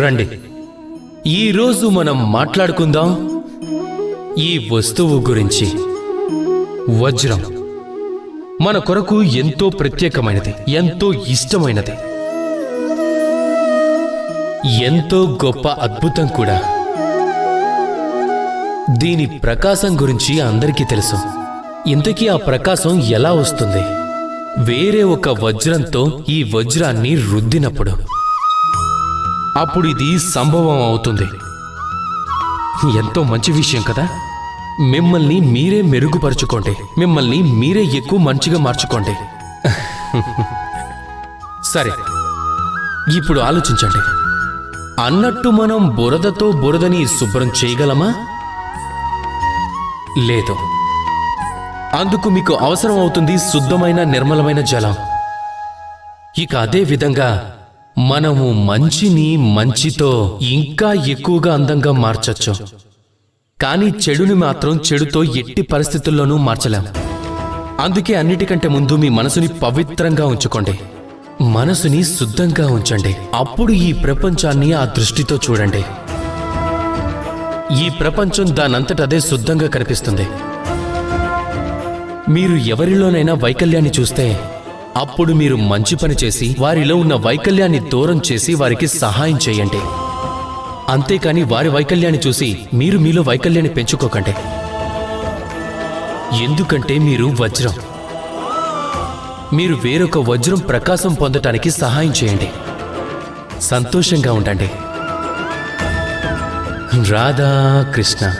రండి. ఈరోజు మనం మాట్లాడుకుందాం ఈ వస్తువు గురించి. వజ్రం. మన కొరకు ఎంతో ప్రత్యేకమైనది ఎంతో ఇష్టమైనది. ఎంతో గొప్ప అద్భుతం కూడా. దీని ప్రకాశం గురించి అందరికీ తెలుసు. ఇంతకీ ఆ ప్రకాశం ఎలా వస్తుంది? వేరే ఒక వజ్రంతో ఈ వజ్రాన్ని రుద్దినప్పుడు. అప్పుడు ఇది సంభవం అవుతుంది. ఎంతో మంచి విషయం కదా? మిమ్మల్ని మీరే మెరుగుపరుచుకోండి. మిమ్మల్ని మీరే ఎక్కువ మంచిగా మార్చుకోండి. సరే ఇప్పుడు ఆలోచించండి. అన్నట్టు మనం బురదతో బురదని శుభ్రం చేయగలమా? లేదు. అందుకు మీకు అవసరం అవుతుంది శుద్ధమైన నిర్మలమైన జలం. ఇక అదే విధంగా మనము మంచిని మంచితో ఇంకా ఎక్కువగా అందంగా మార్చచ్చు. కానీ చెడుని మాత్రం చెడుతో ఎట్టి పరిస్థితుల్లోనూ మార్చలేం. అందుకే అన్నిటికంటే ముందు మీ మనసుని పవిత్రంగా ఉంచుకోండి. మనసుని శుద్ధంగా ఉంచండి. అప్పుడు ఈ ప్రపంచాన్ని ఆ దృష్టితో చూడండి. ఈ ప్రపంచం దానంతటదే శుద్ధంగా కనిపిస్తుంది. మీరు ఎవరిలోనైనా వైకల్యాన్ని చూస్తే అప్పుడు మీరు మంచి పని చేసి వారిలో ఉన్న వైకల్యాన్ని దూరం చేసి వారికి సహాయం చేయండి. అంతేకాని వారి వైకల్యాన్ని చూసి మీరు మీలో వైకల్యాన్ని పెంచుకోకండి. ఎందుకంటే మీరు వజ్రం. మీరు వేరొక వజ్రం ప్రకాశం పొందటానికి సహాయం చేయండి. సంతోషంగా ఉండండి. రాధా కృష్ణ